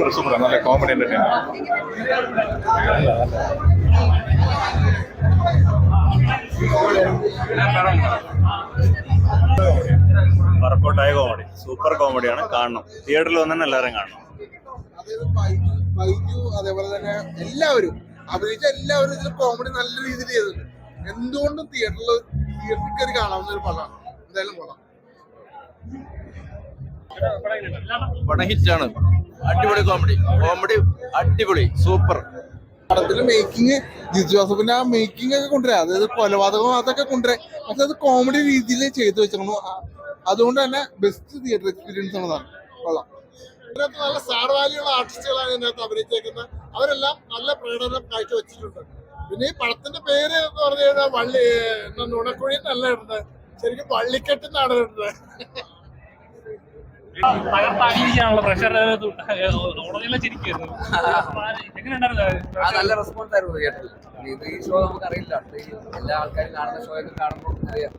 Super super നല്ല comedy entertainment വർക്കൗട്ടായ comedy super കോമഡിയാണ് കാണണം. തിയേറ്ററിൽ വന്നാൽ എല്ലാവരും കാണണം. അതേപോലെ തന്നെ എല്ലാവരും. അഭിനയിച്ച എല്ലാവരും ഇതിൽ കോമഡി നല്ല രീതിയിൽ ചെയ്തിട്ടുണ്ട്. എന്തുകൊണ്ടും തിയേറ്ററിൽ തിയേറ്ററിൽ കയറി കാണാവുന്ന ഒരു പടമാണ്. എന്തായാലും പടം പടം ഹിറ്റാണ്. അടിപൊളി കോമഡി കോമഡി അടിപൊളി. സൂപ്പർ പടത്തിൽ മേക്കിംഗ് ജിജു ജോസഫിന്റെ ആ മേക്കിംഗ് ഒക്കെ കൊണ്ടുവരാം. അതായത് കൊലപാതകം അതൊക്കെ കൊണ്ടുവരാം. പക്ഷെ അത് കോമഡി രീതിയിൽ ചെയ്തു വെച്ചിരുന്നു അതുകൊണ്ട് തന്നെ ബെസ്റ്റ് തിയേറ്റർ എക്സ്പീരിയൻസ് ആണ് കൊള്ളാം. ഇതിനകത്ത് നല്ല സ്റ്റാർ വാല്യുള്ള ആർട്ടിസ്റ്റുകളാണ് ഇതിനകത്ത് അഭിനയിച്ചേക്കുന്നത്. അവരെല്ലാം നല്ല പ്രകടനം കാഴ്ചവെച്ചിട്ടുണ്ട് പിന്നെ ഈ പടത്തിന്റെ പേര് എന്ന് പറഞ്ഞു കഴിഞ്ഞാൽ വള്ളി നുണക്കുഴി നല്ല ഇടുന്നത്. ശരിക്കും വള്ളിക്കെട്ട് എന്നാണ് ഇടുന്നത് തകർത്താങ്ങിയിരിക്കാനുള്ള പ്രഷർ നല്ല റെസ്പോൺസ് ആയിരുന്നു തിയേറ്ററിൽ ഇത് ഈ ഷോ നമുക്ക് അറിയില്ല. എല്ലാ ആൾക്കാരും കാണുന്ന ഷോ ഒക്കെ കാണുമ്പോൾ അറിയാം.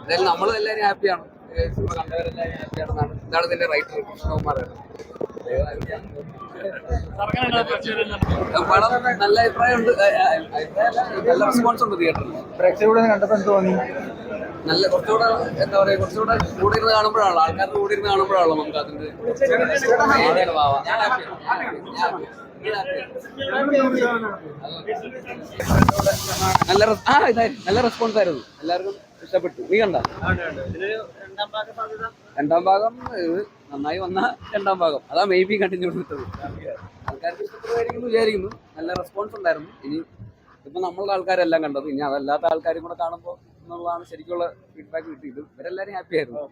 എന്തായാലും നമ്മൾ എല്ലാവരും ഹാപ്പിയാണ് സിനിമ കണ്ടവരെല്ലാവരും ഹാപ്പിയാണെന്നാണ് ഇതാണ് ഇതിന്റെ റൈറ്റർ കൃഷ്ണകുമാർ. പടം നല്ല അഭിപ്രായമുണ്ട്. അഭിപ്രായമല്ല, നല്ല റെസ്പോൺസ് ഉണ്ട് തിയേറ്ററിൽ പ്രേക്ഷകരോട് കണ്ടപ്പോൾ എന്ത് തോന്നി? നല്ല കുറച്ചുകൂടെ എന്താ പറയാ കുറച്ചുകൂടെ കൂടെ ഇരുന്ന് കാണുമ്പോഴാണല്ലോ ആൾക്കാരുടെ കൂടെ ഇരുന്ന് കാണുമ്പോഴാണല്ലോ നമുക്ക് അതിന്റെ. നല്ല ആ ഇതായിരുന്നു. നല്ല റെസ്പോൺസ് ആയിരുന്നു. എല്ലാവർക്കും ഇഷ്ടപ്പെട്ടു. നീ കണ്ട? രണ്ടാം ഭാഗം നന്നായി വന്ന രണ്ടാം ഭാഗം. അതാ മേ ബി കണ്ടിന്യൂ കിട്ടത് ആൾക്കാർക്ക് ഇഷ്ടപ്പെടുമായിരിക്കുന്നു വിചാരിക്കുന്നു. നല്ല റെസ്പോൺസ് ഉണ്ടായിരുന്നു. ഇനി ഇപ്പൊ നമ്മളുടെ ആൾക്കാരെല്ലാം കണ്ടത്. ഇനി അതല്ലാത്ത ആൾക്കാരും കൂടെ കാണുമ്പോൾ എന്നുള്ളതാണ് ശരിക്കുള്ള ഫീഡ്ബാക്ക് കിട്ടിയത്. ഇവരെല്ലാവരും ഹാപ്പി ആയിരുന്നു.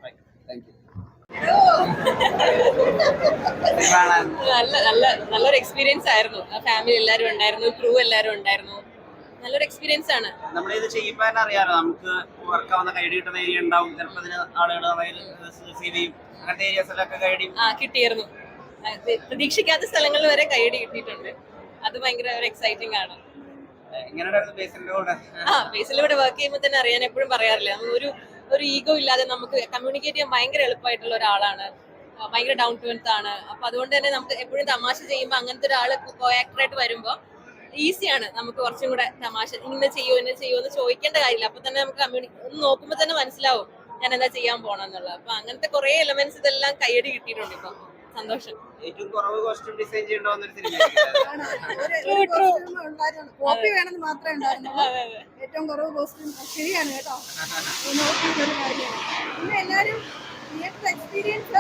താങ്ക് യു നല്ല നല്ല നല്ലൊരു എക്സ്പീരിയൻസ് ആയിരുന്നു. ഫാമിലി എല്ലാരും ഉണ്ടായിരുന്നു ക്രൂ എല്ലാരും ഉണ്ടായിരുന്നു. നല്ലൊരു എക്സ്പീരിയൻസ് ആണ്. നമ്മളിത് ചെയ്യുമ്പോൾ തന്നെ അറിയാലോ നമുക്ക് വർക്ക് ആവുന്ന കൈഡി കിട്ടുന്ന ഏരിയ ഉണ്ടാവും. ചിലപ്പോൾ ഇതിന് ആളുകൾ അങ്ങനത്തെ ഏരിയാസിലൊക്കെ കൈഡി ആ കിട്ടിയിരുന്നു. പ്രതീക്ഷിക്കാത്ത സ്ഥലങ്ങളിൽ വരെ കൈയടി കിട്ടിയിട്ടുണ്ട്. അത് ഭയങ്കര ഒരു എക്സൈറ്റിംഗ് ആണ്. ആ ബേസിൽ ഇവിടെ വർക്ക് ചെയ്യുമ്പോൾ തന്നെ അറിയാൻ എപ്പോഴും പറയാറില്ല. ഒരു ഒരു ഈഗോ ഇല്ലാതെ നമുക്ക് കമ്മ്യൂണിക്കേറ്റ് ചെയ്യാൻ ഭയങ്കര എളുപ്പമായിട്ടുള്ള ഒരാളാണ്. ഭയങ്കര ഡൗൺ ടു എർത്ത് ആണ്. അപ്പൊ അതുകൊണ്ട് തന്നെ നമുക്ക് എപ്പോഴും തമാശ ചെയ്യുമ്പോൾ അങ്ങനത്തെ ഒരാൾ കോയാക്ടറായിട്ട് വരുമ്പോൾ ഈസിയാണ് നമുക്ക് കുറച്ചും കൂടെ തമാശ ഇങ്ങനെ ചെയ്യോ ഇങ്ങനെ ചെയ്യോ എന്ന് ചോദിക്കേണ്ട കാര്യമില്ല. അപ്പൊ തന്നെ നമുക്ക് കമ്മ്യൂണി ഒന്ന് നോക്കുമ്പോൾ തന്നെ മനസ്സിലാവും ഞാൻ എന്താ ചെയ്യാൻ പോണെന്നുള്ളത്. അപ്പൊ അങ്ങനത്തെ കുറെ എലമെന്റ്സ് ഇതെല്ലാം കൈയടി കിട്ടിയിട്ടുണ്ട് ഇപ്പൊ. സന്തോഷം. ഏറ്റവും കുറവ് കോസ്റ്റ്യൂം ഡിസൈൻ ചെയ്യേണ്ട ഒരു സിനിമ കോപ്പി വേണമെന്ന് മാത്രമേ ഉണ്ടായിരുന്നുള്ളൂ. അതെ അതെ. ഏറ്റവും കുറവ് കോസ്റ്റ്യൂം ശരിയാണ് കേട്ടോ. പിന്നെ എല്ലാവരും തിയേറ്റർ എക്സ്പീരിയൻസ്